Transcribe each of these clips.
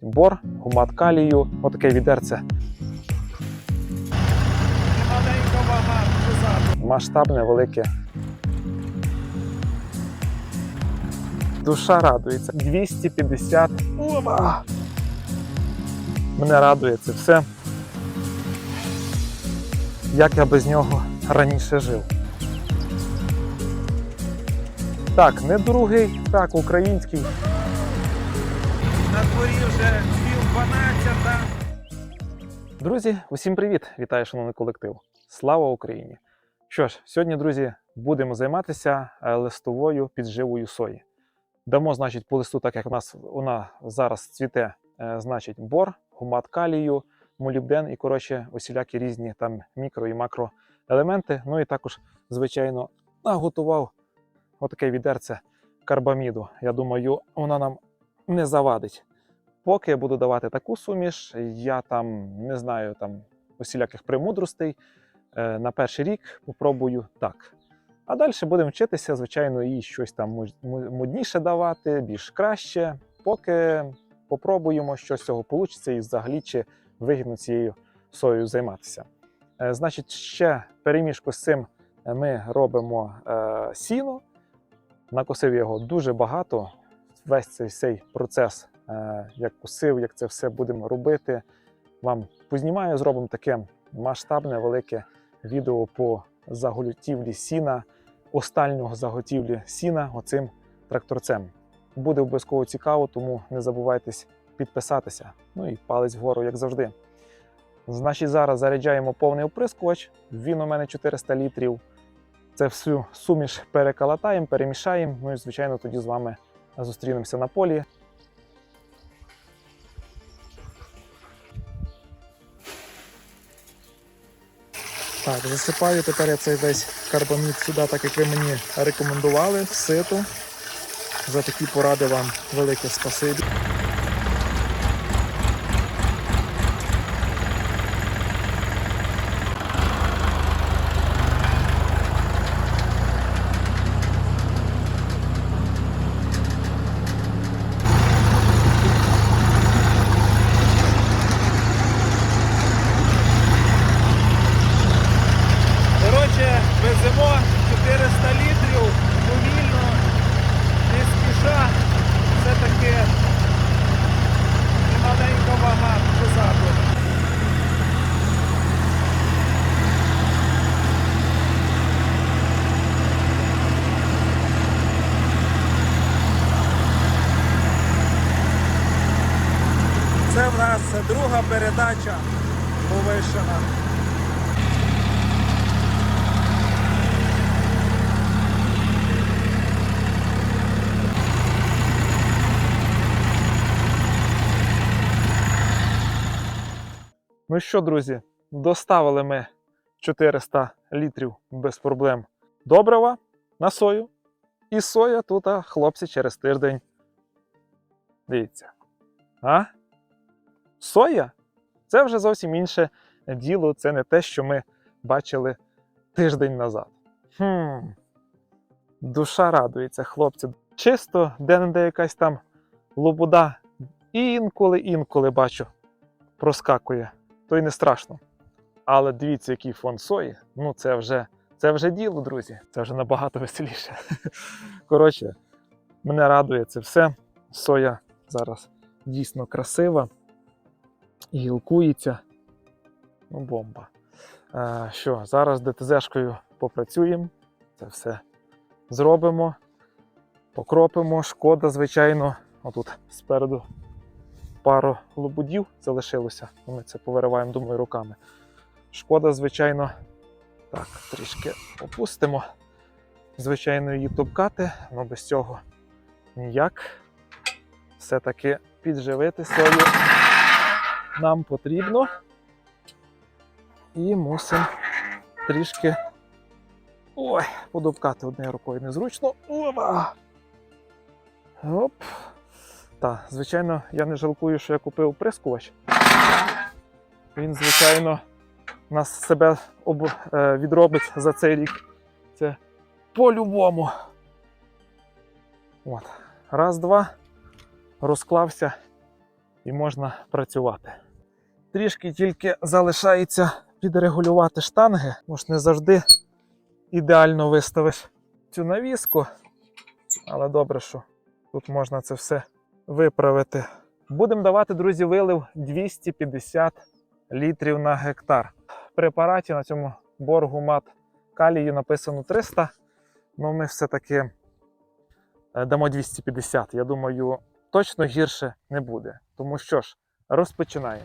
бор, гумат калію, отаке відерце масштабне, велике. Душа радується. 250. Ова! Мене радує це все. Як я без нього раніше жив. Так, не другий, так, український. На дворі вже пів дванадцята. Друзі, усім привіт! Вітаю, шановний колектив! Слава Україні! Що ж, сьогодні, друзі, будемо займатися е, листовою підживою сої. Дамо, значить, по листу, так як у нас вона зараз цвіте, е, значить, бор, гумат калію, молібден і, коротше, усілякі різні там мікро і макроелементи. Ну і також, звичайно, наготував отаке відерце карбаміду. Я думаю, вона нам не завадить. Поки я буду давати таку суміш, я там не знаю там усіляких премудростей. Е, На перший рік попробую так. А далі будемо вчитися, звичайно, і щось там модніше давати, більш краще. Поки попробуємо, що з цього вийде, і взагалі чи вигідно цією соєю займатися. Е, Значить, ще переміжку з цим ми робимо е, сіно. Накосив його дуже багато. Весь цей, цей процес, е, як косив, як це все будемо робити. Вам познімаю, зробимо таке масштабне, велике відео по заготівлі сіна, остального заготівлі сіна оцим тракторцем. Буде обов'язково цікаво, тому не забувайтесь підписатися. Ну і палець вгору, як завжди. Значить, зараз заряджаємо повний оприскувач. Він у мене 400 літрів. Це всю суміш перекалатаємо, перемішаємо. Ну і, звичайно, тоді з вами зустрінемося на полі. Так, засипаю тепер я цей весь карбамід сюди, так як ви мені рекомендували, в сито. За такі поради вам велике спасибі. Коротше, веземо 400 літрів повільно, не спіша. Все таки немаленька вага позаду. Це в нас друга передача повишена. Ну що, друзі, доставили ми 400 літрів без проблем добрива на сою. І соя тут, а, хлопці, через тиждень. Дивіться. А? Соя? Це вже зовсім інше діло. Це не те, що ми бачили тиждень назад. Хм. Душа радується, хлопці. Чисто, де-не-де якась там лобуда. І Інколи-інколи бачу, проскакує то й не страшно. Але дивіться, який фон сої. Ну, це вже, це вже діло, друзі. Це вже набагато веселіше. Коротше, мене радує це все. Соя зараз дійсно красива, гілкується. Ну, бомба. Е, що, зараз ДТЗ-шкою попрацюємо, це все зробимо, покропимо. Шкода, звичайно. Отут спереду пару лобудів залишилося. Ми це повириваємо, думаю, руками. Шкода, звичайно, так, трішки опустимо. Звичайно, її топкати, але без цього ніяк. Все-таки підживити сою нам потрібно. І мусимо трішки ой, подобкати однією рукою незручно. Ова! Оп. Так, звичайно, я не жалкую, що я купив прискувач. Він, звичайно, нас себе об... е, відробить за цей рік. Це по-любому. От. Раз, два. Розклався і можна працювати. Трішки тільки залишається підрегулювати штанги, може не завжди ідеально виставиш цю навіску, але добре, що тут можна це все виправити. Будемо давати, друзі, вилив 250 літрів на гектар. В препараті на цьому боргу мат калію написано 300, але ми все-таки е, дамо 250. Я думаю, точно гірше не буде. Тому що ж, розпочинаємо.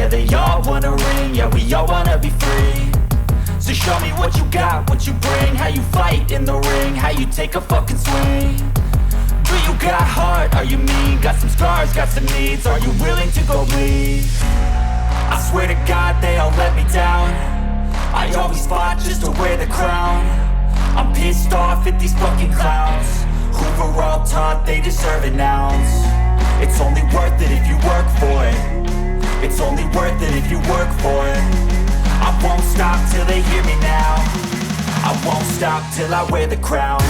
Yeah, they all wanna ring. Yeah, we all wanna be free. So show me what you got, what you bring, how you fight in the ring, how you take a fucking swing. Do you got heart? Are you mean? Got some scars, got some needs. Are you willing to go bleed? I swear to God, they all let me down. I always fought just to wear the crown. I'm pissed off at these fucking clowns Who were all taught they deserve an ounce It's only worth it if you if you work for it. I won't stop till they hear me now. I won't stop till I wear the crown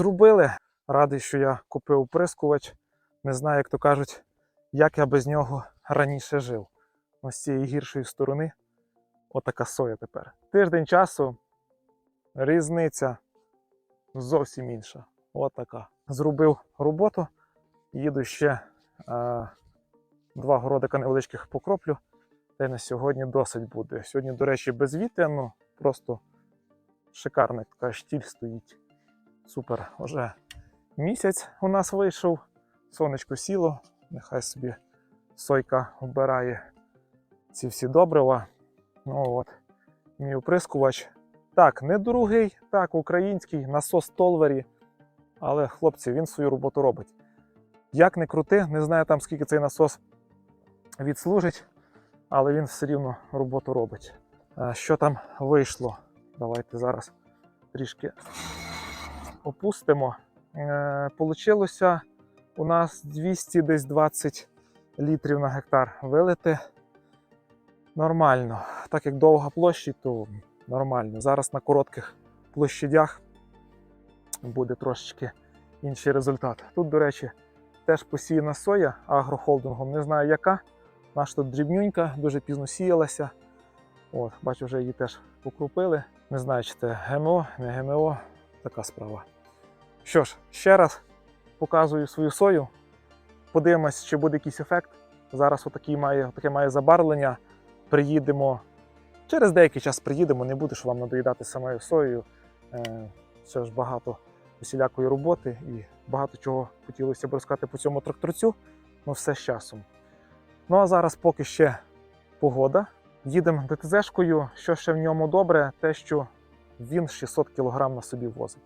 Зробили. Радий, що я купив прискувач. Не знаю, як то кажуть, як я без нього раніше жив. Ось з цієї гіршої сторони. Отака соя тепер. Тиждень часу, різниця зовсім інша. Отака. Зробив роботу. Їду ще е, два городика невеличких покроплю. Та й на сьогодні досить буде. Сьогодні, до речі, безвітряно, просто шикарна така штіль стоїть. Супер, вже місяць у нас вийшов, сонечко сіло, нехай собі сойка вбирає ці всі добрива. Ну от, мій оприскувач. Так, не дорогий, так, український, насос Толвері. Але, хлопці, він свою роботу робить. Як не крути, не знаю там скільки цей насос відслужить, але він все рівно роботу робить. Е, Що там вийшло? Давайте зараз трішки опустимо. Е, Получилося у нас 200 десь 20 літрів на гектар вилити. Нормально. Так як довга площа, то нормально. Зараз на коротких площадях буде трошечки інший результат. Тут, до речі, теж посіяна соя агрохолдингом. Не знаю яка. Наша тут дрібнюнька, дуже пізно сіялася. От, бачу, вже її теж покрупили. Не знаю, чи це ГМО, не ГМО. Така справа. Що ж, ще раз показую свою сою. Подивимось, чи буде якийсь ефект. Зараз отакий має, таке має забарвлення. Приїдемо. Через деякий час приїдемо, не буду ж вам надоїдати самою соєю. Е, Це ж багато усілякої роботи і багато чого хотілося б розказати по цьому тракторцю, ну все з часом. Ну а зараз поки ще погода. Їдемо ДТЗшкою. Що ще в ньому добре, те, що він 600 кг на собі возить.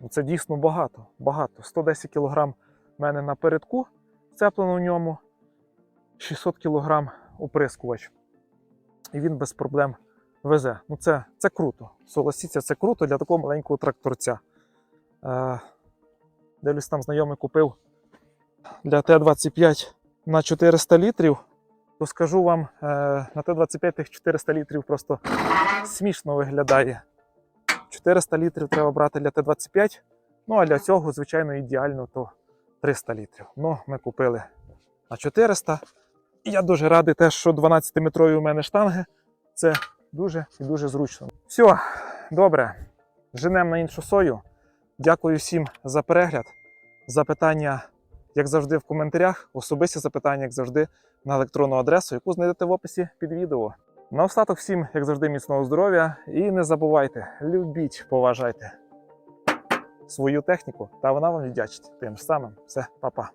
Ну, Це дійсно багато. багато. 110 кг в мене напередку вцеплено в ньому, 600 кг оприскувач. І він без проблем везе. Ну це, це круто. Согласіться, це круто для такого маленького тракторця. Е, дивлюсь, там знайомий купив для Т-25 на 400 літрів. То скажу вам, е, на Т-25 тих 400 літрів просто смішно виглядає. 400 літрів треба брати для Т-25. Ну а для цього, звичайно, ідеально то 300 літрів. Ну, ми купили на 400. І я дуже радий теж, що 12-метрові у мене штанги. Це дуже і дуже зручно. Все, добре. Женемо на іншу сою. Дякую всім за перегляд. Запитання, як завжди, в коментарях. Особисті запитання, як завжди, на електронну адресу, яку знайдете в описі під відео. На остаток всім, як завжди, міцного здоров'я. І не забувайте, любіть, поважайте свою техніку, та вона вам віддячить. Тим самим, все, па-па.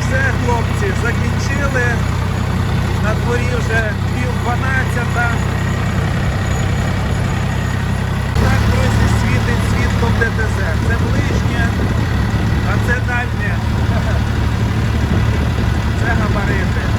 Все, хлопці, закінчили. На дворі вже пів дванадцята. Так, друзі, світить світлом ДТЗ. Це ближнє, а це дальнє. Це габарити.